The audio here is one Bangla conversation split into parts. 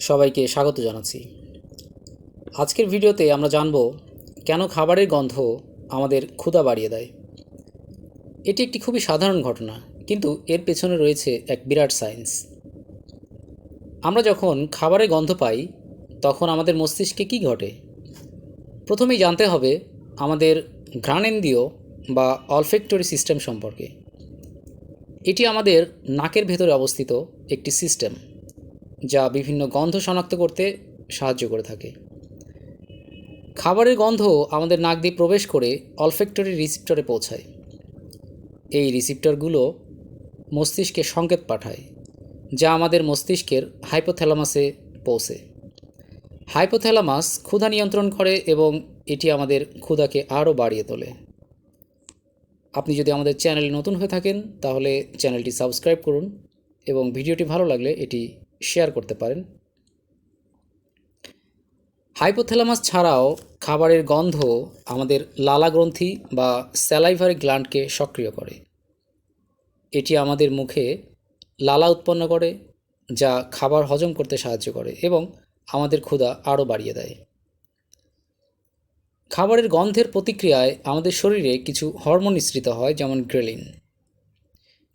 সবাইকে স্বাগত জানাচ্ছি। আজকের ভিডিওতে আমরা জানব, কেন খাবারের গন্ধ আমাদের ক্ষুধা বাড়িয়ে দেয়? এটি একটি খুবই সাধারণ ঘটনা, কিন্তু এর পেছনে রয়েছে এক বিরাট সায়েন্স আমরা যখন খাবারের গন্ধ পাই, তখন আমাদের মস্তিষ্কে কী ঘটে? প্রথমেই জানতে হবে আমাদের ঘ্রাণেন্দ্রিয় বা অলফেক্টরি সিস্টেম সম্পর্কে। এটি আমাদের নাকের ভেতরে অবস্থিত একটি সিস্টেম। যা বিভিন্ন গন্ধ শনাক্ত করতে সাহায্য করে থাকে। খাবারের গন্ধ আমাদের নাক দিয়ে প্রবেশ করে অলফেক্টরি রিসিপ্টরে পৌঁছায়। এই রিসিপ্টরগুলো মস্তিষ্কে সংকেত পাঠায়, যা আমাদের মস্তিষ্কের হাইপোথ্যালামাসে পৌঁছে। হাইপোথ্যালামাস ক্ষুধা নিয়ন্ত্রণ করে এবং এটি আমাদের ক্ষুধাকে আরও বাড়িয়ে তোলে। আপনি যদি আমাদের চ্যানেলে নতুন হয়ে থাকেন, তাহলে চ্যানেলটি সাবস্ক্রাইব করুন এবং ভিডিওটি ভালো লাগলে এটি শেয়ার করতে পারেন। হাইপোথ্যালামাস ছাড়াও খাবারের গন্ধ আমাদের লালা গ্রন্থি বা স্যালাইভারি গ্ল্যান্ডকে সক্রিয় করে। এটি আমাদের মুখে লালা উৎপন্ন করে, যা খাবার হজম করতে সাহায্য করে এবং আমাদের ক্ষুধা আরও বাড়িয়ে দেয়। খাবারের গন্ধের প্রতিক্রিয়ায় আমাদের শরীরে কিছু হরমোন নিঃসৃত হয়, যেমন গ্রেলিন।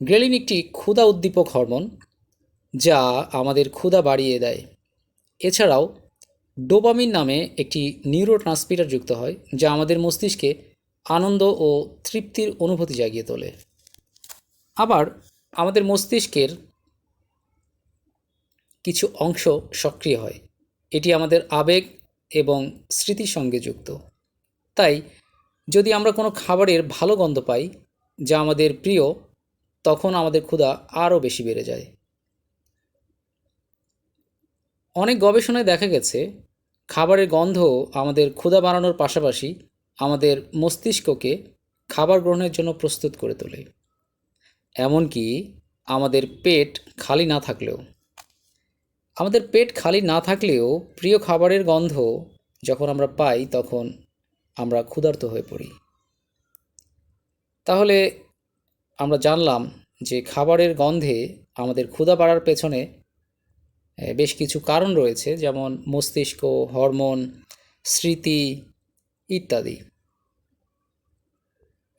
গ্রেলিন একটি ক্ষুধা উদ্দীপক হরমোন যা আমাদের ক্ষুধা বাড়িয়ে দেয়। এছাড়াও, ডোপামিন নামে একটি নিউরো ট্রান্সমিটার যুক্ত হয়, যা আমাদের মস্তিষ্কে আনন্দ ও তৃপ্তির অনুভূতি জাগিয়ে তোলে। আবার, আমাদের মস্তিষ্কের কিছু অংশ সক্রিয় হয়। এটি আমাদের আবেগ এবং স্মৃতির সঙ্গে যুক্ত। তাই, যদি আমরা কোনো খাবারের ভালো গন্ধ পাই, যা আমাদের প্রিয়, তখন আমাদের ক্ষুধা আরও বেশি বেড়ে যায়। অনেক গবেষণায় দেখা গেছে, খাবারের গন্ধ আমাদের ক্ষুধা বাড়ানোর পাশাপাশি আমাদের মস্তিষ্ককে খাবার গ্রহণের জন্য প্রস্তুত করে তোলে। এমনকি আমাদের পেট খালি না থাকলেও। আমাদের পেট খালি না থাকলেও প্রিয় খাবারের গন্ধ যখন আমরা পাই তখন আমরা ক্ষুধার্ত হয়ে পড়ি। তাহলে আমরা জানলাম যে খাবারের গন্ধে আমাদের ক্ষুধা বাড়ার পেছনে বেশ কিছু কারণ রয়েছে, যেমন মস্তিষ্ক, হরমোন, স্মৃতি ইত্যাদি।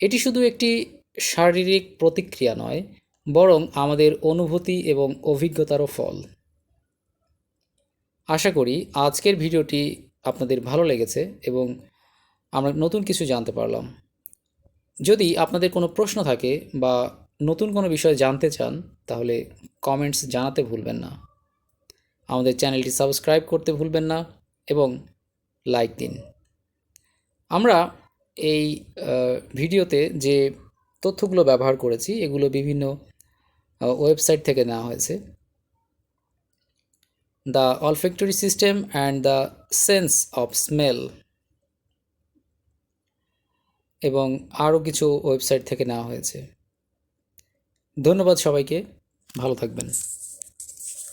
এটি শুধু একটি শারীরিক প্রতিক্রিয়া নয়, বরং আমাদের অনুভূতি এবং অভিজ্ঞতারও ফল। আশা করি আজকের ভিডিওটি আপনাদের ভালো লেগেছে এবং আমরা নতুন কিছু জানতে পারলাম। যদি আপনাদের কোনো প্রশ্ন থাকে বা নতুন কোনো বিষয় জানতে চান, তাহলে কমেন্টস জানাতে ভুলবেন না। আমাদের চ্যানেলটি সাবস্ক্রাইব করতে ভুলবেন না এবং লাইক দিন। আমরা এই ভিডিওতে যে তথ্যগুলো ব্যবহার করেছি, এগুলো বিভিন্ন ওয়েবসাইট থেকে নেওয়া হয়েছে। The olfactory system and the sense of smell এবং আরও কিছু ওয়েবসাইট থেকে নেওয়া হয়েছে। ধন্যবাদ সবাইকে। ভালো থাকবেন।